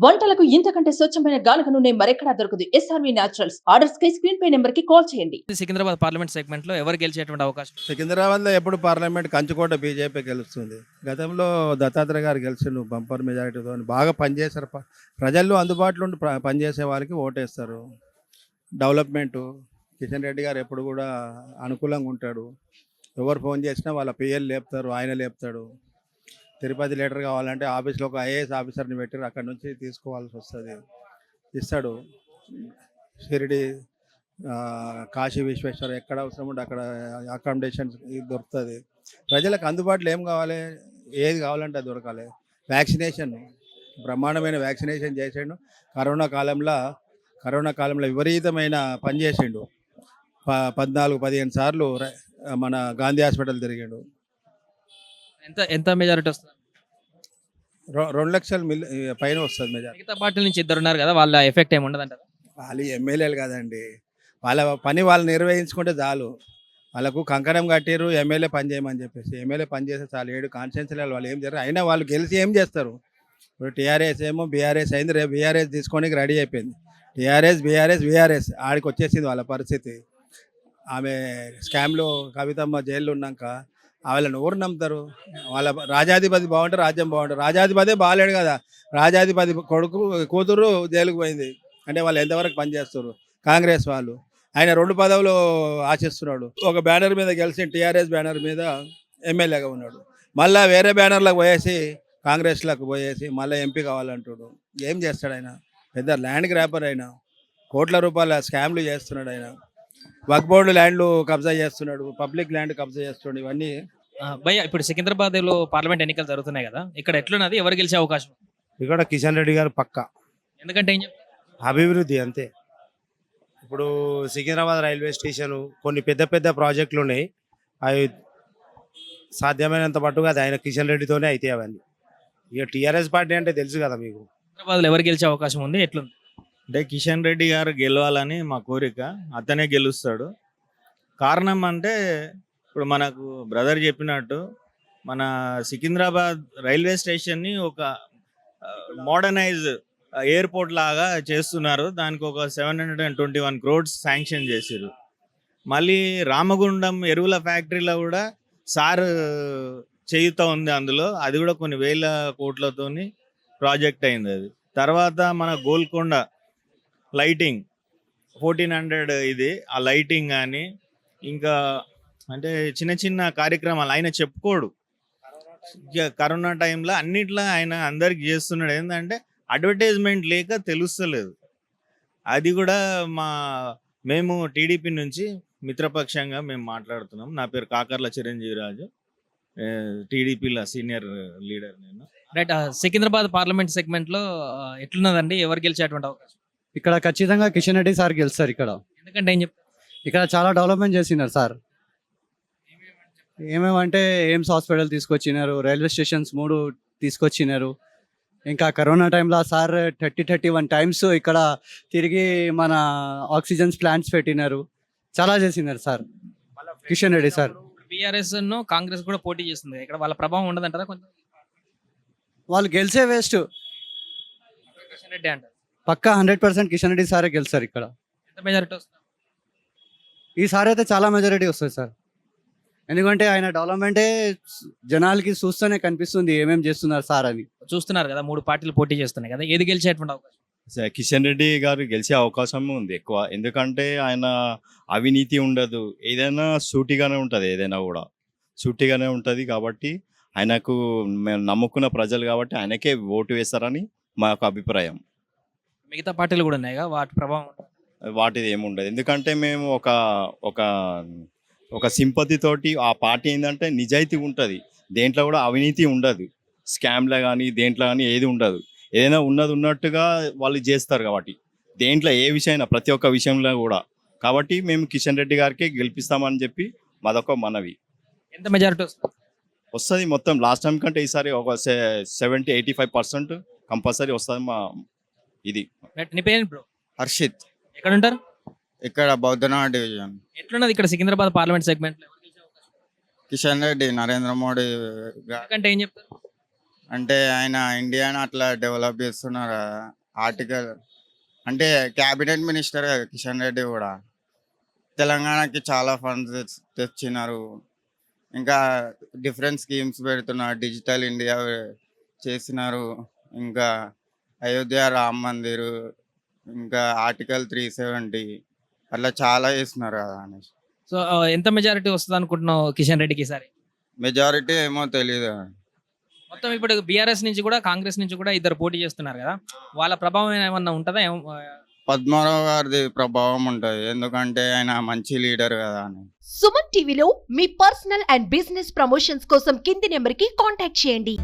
వంటలకు ఇంతకంటే స్వచ్ఛమైన గానుగ నూనె మరెక్కడా దొరకదు. ఎస్ఆర్వి న్యాచురల్స్ ఆర్డర్స్ కై స్క్రీన్ పై నెంబర్కి కాల్ చేయండి. సికింద్రాబాద్ పార్లమెంట్ సెగ్మెంట్లో ఎవరు గెలిచేటువంటి అవకాశం? సికింద్రాబాద్లో ఎప్పుడు పార్లమెంట్ కంచుకోట బీజేపీ గెలుస్తుంది. గతంలో దత్తాత్రేయ గారు గెలిచిండు బంపర్ మెజారిటీతో బాగా పనిచేశారు. ప్రజల్లో అందుబాటులో ఉండి పనిచేసే వాళ్ళకి ఓటేస్తారు. డెవలప్మెంట్ కిషన్ రెడ్డి గారు ఎప్పుడు కూడా అనుకూలంగా ఉంటాడు. ఎవరు ఫోన్ చేసినా వాళ్ళ పిఎల్ లేపుతారు ఆయన లేపుతాడు. తిరుపతి లీటర్ కావాలంటే ఆఫీస్లో ఒక ఐఏఎస్ ఆఫీసర్ని పెట్టారు అక్కడ నుంచి తీసుకోవాల్సి వస్తుంది. ఇస్తాడు. షిరిడి కాశీ విశ్వేశ్వర ఎక్కడ అవసరం ఉంటే అక్కడ అకామిడేషన్ దొరుకుతుంది. ప్రజలకు అందుబాటులో ఏం కావాలి? ఏది కావాలంటే అది దొరకాలి. వ్యాక్సినేషన్ బ్రహ్మాండమైన వ్యాక్సినేషన్ చేసిండు. కరోనా కాలంలో కరోనా కాలంలో విపరీతమైన పని చేసిండు. ప పద్నాలుగు పదిహేను సార్లు మన గాంధీ హాస్పిటల్ తిరిగాడు. ఎంత ఎంత మెజారిటీ వస్తుంది? రెండు లక్షల మిల్ పైన వస్తుంది మెజార్ మిగతా పార్టీల నుంచి ఇద్దరు ఉన్నారు కదా వాళ్ళ ఎఫెక్ట్ ఏమి ఉండదు అంటారు వాళ్ళు ఎమ్మెల్యేలు కదండి. వాళ్ళ పని వాళ్ళు నిర్వహించుకుంటే చాలు. వాళ్ళకు కంకణం కట్టారు ఎమ్మెల్యే పని చేయమని చెప్పేసి. ఎమ్మెల్యే పని చేస్తే చాలు. ఏడు కాన్స్టిట్యున్సీలలో వాళ్ళు ఏం చేయరు. అయినా వాళ్ళు గెలిచి ఏం చేస్తారు? ఇప్పుడు టీఆర్ఎస్ ఏమో బీఆర్ఎస్ అయింది రేపు బీఆర్ఎస్ తీసుకోనికి రెడీ అయిపోయింది. టీఆర్ఎస్ బీఆర్ఎస్ బీఆర్ఎస్ ఆడికి వచ్చేసింది వాళ్ళ పరిస్థితి. ఆమె స్కామ్లో కవితమ్మ జైల్లో ఉన్నాక వాళ్ళని ఎవరు నమ్ముతారు? వాళ్ళ రాజాధిపతి బాగుంటే రాజ్యం బాగుంటుంది. రాజాధిపతే బాగాలేడు కదా. రాజాధిపతి కొడుకు కూతురు జైలుకు పోయింది. అంటే వాళ్ళు ఎంతవరకు పనిచేస్తారు కాంగ్రెస్ వాళ్ళు. ఆయన రెండు పదవులు ఆశిస్తున్నాడు. ఒక బ్యానర్ మీద గెలిచి టీఆర్ఎస్ బ్యానర్ మీద ఎమ్మెల్యేగా ఉన్నాడు. మళ్ళా వేరే బ్యానర్లకు పోయేసి కాంగ్రెస్లకు పోయేసి మళ్ళీ ఎంపీ కావాలంటాడు. ఏం చేస్తాడు ఆయన? పెద్ద ల్యాండ్ గ్రాపర్ అయినా కోట్ల రూపాయల స్కామ్లు చేస్తున్నాడు ఆయన. వక్ బోర్డు ల్యాండ్లు కబ్జా చేస్తున్నాడు పబ్లిక్ ల్యాండ్ కబ్జా చేస్తున్నాడు ఇవన్నీ. ఆ, భయ్య ఇప్పుడు సికింద్రాబాద్లో పార్లమెంట్ ఎన్నికలు జరుగుతున్నాయి కదా ఇక్కడ ఎట్లున్నది? ఎవరు గెలిచే అవకాశం? ఇక్కడ కిషన్ రెడ్డి గారు పక్క. ఎందుకంటే ఏం చెప్తారు అభివృద్ధి అంతే. ఇప్పుడు సికింద్రాబాద్ రైల్వే స్టేషన్ కొన్ని పెద్ద పెద్ద ప్రాజెక్టులు ఉన్నాయి. అవి సాధ్యమైనంత మట్టుగా అది ఆయన కిషన్ రెడ్డితోనే అయితే అవన్నీ. ఇక టీఆర్ఎస్ పార్టీ అంటే తెలుసు కదా మీకు. సికింద్రాబాద్లో ఎవరు గెలిచే అవకాశం ఉంది? ఎట్లుంది? అంటే కిషన్ రెడ్డి గారు గెలవాలని మా కోరిక. అతనే గెలుస్తాడు. కారణం అంటే ఇప్పుడు మనకు బ్రదర్ చెప్పినట్టు మన సికింద్రాబాద్ రైల్వే స్టేషన్ని ఒక మోడర్నైజ్ ఎయిర్పోర్ట్ లాగా చేస్తున్నారు. దానికి ఒక seven hundred and twenty one crores sanction చేసారు మళ్ళీ రామగుండం ఎరువుల ఫ్యాక్టరీలో కూడా సార్ చేయుత ఉంది అందులో. అది కూడా కొన్ని వేల కోట్లతోని ప్రాజెక్ట్ అయింది అది. తర్వాత మన గోల్కొండ లైటింగ్. ఫోర్టీన్ హండ్రెడ్ ఇది ఆ లైటింగ్ కానీ ఇంకా అంటే చిన్న చిన్న కార్యక్రమాలు ఆయన చెప్పుకోడు. ఇక కరోనా టైంలో అన్నిట్లో ఆయన అందరికి చేస్తున్నాడు. ఏంటంటే అడ్వర్టైజ్మెంట్ లేక తెలుస్తలేదు. అది కూడా మా మేము టీడీపీ నుంచి మిత్రపక్షంగా మేము మాట్లాడుతున్నాం. నా పేరు కాకర్ల చిరంజీవి రాజు. టీడీపీలో సీనియర్ లీడర్ నేను. రైట్ సికింద్రాబాద్ పార్లమెంట్ సెగ్మెంట్లో ఎట్లున్నదండి? ఎవరు గెలిచేటువంటి అవకాశం? ఇక్కడ ఖచ్చితంగా కిషన్ రెడ్డి సార్ గెలుస్తారు ఇక్కడ. ఎందుకంటే ఏం చెప్తారు ఇక్కడ చాలా డెవలప్మెంట్ చేసినారు సార్. ఏమేమంటే ఎయిమ్స్ హాస్పిటల్ తీసుకొచ్చినారు రైల్వే స్టేషన్స్ మూడు తీసుకొచ్చినారు. ఇంకా కరోనా టైంలో sir thirty thirty one times ఇక్కడ తిరిగి మన ఆక్సిజన్స్ ప్లాంట్స్ పెట్టినారు. చాలా చేసినారు sir. Kishan Reddy sir. BRS Congress కూడా పోటీ చేస్తుంది. ఇక్కడ వాళ్ళ ప్రభావం ఉండదంటారా కొంచెం? వాళ్ళు గెలిచే వేస్ట్. కిషన్ రెడ్డి అంటారు. పక్కా హండ్రెడ్ పర్సెంట్ కిషన్ రెడ్డి సారే గెలుస్తారు ఇక్కడ. ఎంత మెజారిటీ వస్తుంది? ఈసారి అయితే చాలా మెజారిటీ వస్తుంది సార్. ఎందుకంటే ఆయన డెవలప్మెంటే జనాలకి చూస్తూనే కనిపిస్తుంది ఏమేమి చేస్తున్నారు సార్ అని. చూస్తున్నారు కదా మూడు పార్టీలు పోటీ చేస్తున్నాయి కదా ఏది గెలిచేటువంటి అవకాశం? కిషన్ రెడ్డి గారు గెలిచే అవకాశం ఉంది ఎక్కువ. ఎందుకంటే ఆయన అవినీతి ఉండదు. ఏదైనా సూటిగానే ఉంటుంది ఏదైనా కూడా. సూటిగానే ఉంటుంది కాబట్టి ఆయనకు మేము నమ్ముకున్న ప్రజలు కాబట్టి ఆయనకే ఓటు వేస్తారని మా యొక్క అభిప్రాయం. మిగతా పార్టీలు కూడా ఉన్నాయి కదా వాటి ప్రభావం. వాటిది ఏముండదు ఎందుకంటే మేము ఒక ఒక ఒక సింపతి తోటి ఆ పార్టీ ఏంటంటే నిజాయితీ ఉంటుంది. దేంట్లో కూడా అవినీతి ఉండదు. స్కామ్లో కానీ దేంట్లో కానీ ఏది ఉండదు. ఏదైనా ఉన్నది ఉన్నట్టుగా వాళ్ళు చేస్తారు కాబట్టి. దేంట్లో ఏ విషయమైనా ప్రతి ఒక్క విషయంలో కూడా. కాబట్టి మేము కిషన్ రెడ్డి గారికి గెలిపిస్తామని చెప్పి మాదొక మనవి. ఎంత మెజారిటీ వస్తుంది? వస్తుంది మొత్తం. లాస్ట్ టైం కంటే ఈసారి ఒక seventy eighty five percent compulsory వస్తుంది మా ఇది. రైట్, నీ పేరు బ్రో? హర్షిత్. ఎక్కడ ఉంటారు ఇక్కడ బౌద్ధనాథ డివిజన్. ఎట్లున్నది ఇక్కడ సికింద్రాబాద్ పార్లమెంట్ సెగ్మెంట్? కిషన్ రెడ్డి నరేంద్ర మోడీ ఎందుకంటే ఏం చెప్తారు? అంటే ఆయన ఇండియాని అట్లా డెవలప్ చేస్తున్నారు. ఆర్టికల్ అంటే క్యాబినెట్ మినిస్టర్ కిషన్ రెడ్డి కూడా. తెలంగాణకి చాలా ఫండ్స్ తెచ్చినారు. ఇంకా డిఫరెంట్ స్కీమ్స్ పెడుతున్నారు. డిజిటల్ ఇండియా చేసినారు. ఇంకా అయోధ్య రామ్ మందిర్ ఇంకా ఆర్టికల్ త్రీ సెవెంటీ అట్లా చాలా చేస్తున్నారు కదా అనేసి సో ఆ, ఎంత మెజారిటీ వస్తుంది అనుకుంటున్నావు కిషన్ రెడ్డికి ఈసారి మెజారిటీ ఏమో తెలియదు మొత్తం ఇప్పుడు బీఆర్ఎస్ నుంచి కూడా కాంగ్రెస్ నుంచి కూడా ఇద్దరు పోటీ చేస్తున్నారు కదా. వాళ్ళ ప్రభావం ఏమన్నా ఉంటుందా? ఏం- పద్మారావు గారిది ప్రభావం ఉంటుంది. ఎందుకంటే ఆయన మంచి లీడర్ కదా అని సుమన్ టీవీలో మీ పర్సనల్ అండ్ బిజినెస్ ప్రమోషన్స్ కోసం కింది నెంబర్కి కాంటాక్ట్ చేయండి.